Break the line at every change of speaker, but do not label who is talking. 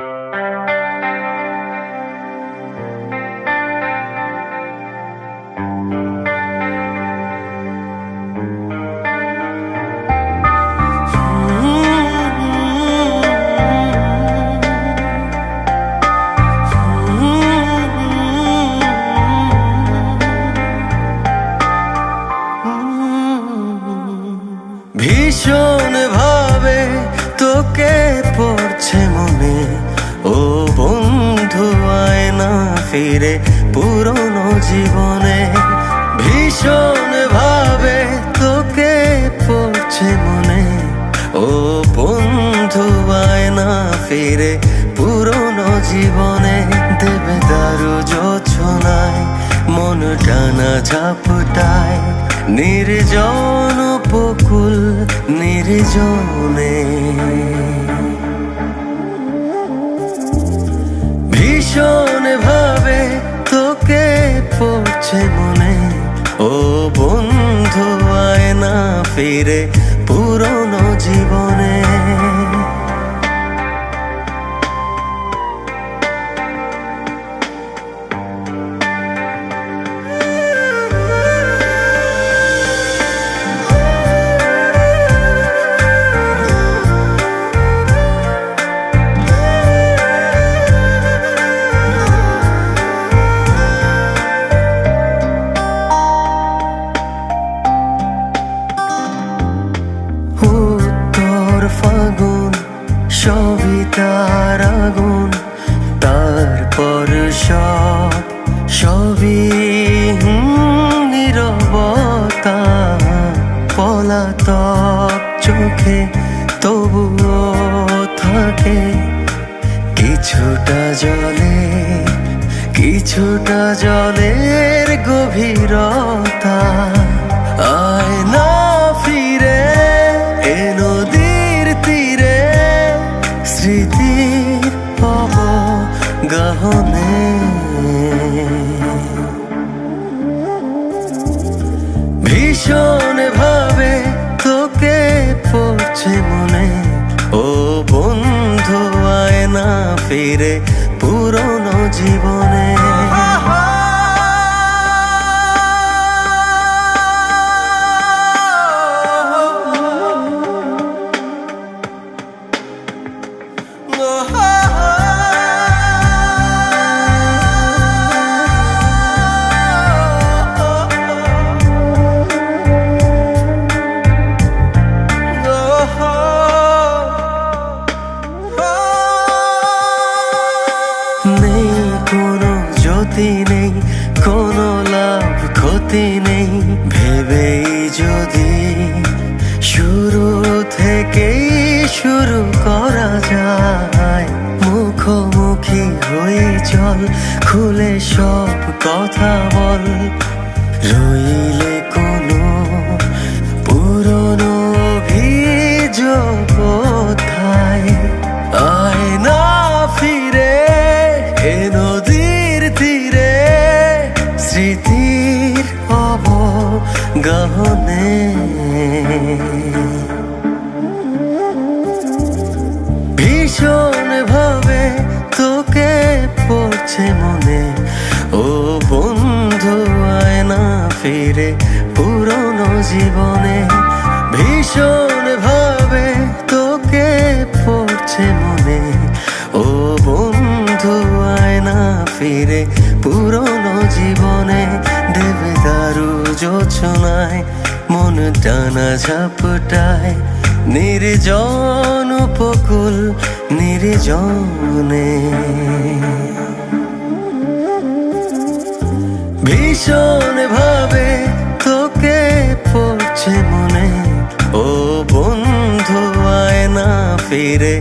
ভীষণ ফিরে পুরনো জীবনে ভীষণ ভাবে তোকে পড়ছে মনে। ও বন্ধু না ফিরে পুরনো জীবনে দেবে দারু যোছনায় মন টানা ঝাপটায়। নির্জন উপকূল নির্জনে। পড়ছে মনে। ও বন্ধু আয় না ফিরে পুরনো ফাগুন, সবই তার আগুন। তারপর সব, সবই নীরবতা। পলাতক চোখে তবুও থাকে। কিছুটা জলে, কিছুটা জলের গভীরতা গহনে ভীষণ শুরু থেকেই শুরু করা যায়। মুখোমুখি হয়ে চল, খুলে সব কথা বল। রইলে কোনো পুরনো অভিযোগ অবগাহনে ভীষণ ভাবে তোকে পড়ছে মনে। ও বন্ধু আয় ফিরে পুরনো জীবনে। ভীষণ ভাবে তোকে পড়ছে মনে। ও বন্ধু আয় ফিরে পুরনো জীবনে। দেবে দারু যোছনায় মন টানা ঝাপটায়। নির্জন উপকূল, নির্জনে। ভীষণ ভাবে তোকে পড়ছে মনে। ও বন্ধু আয় না ফিরে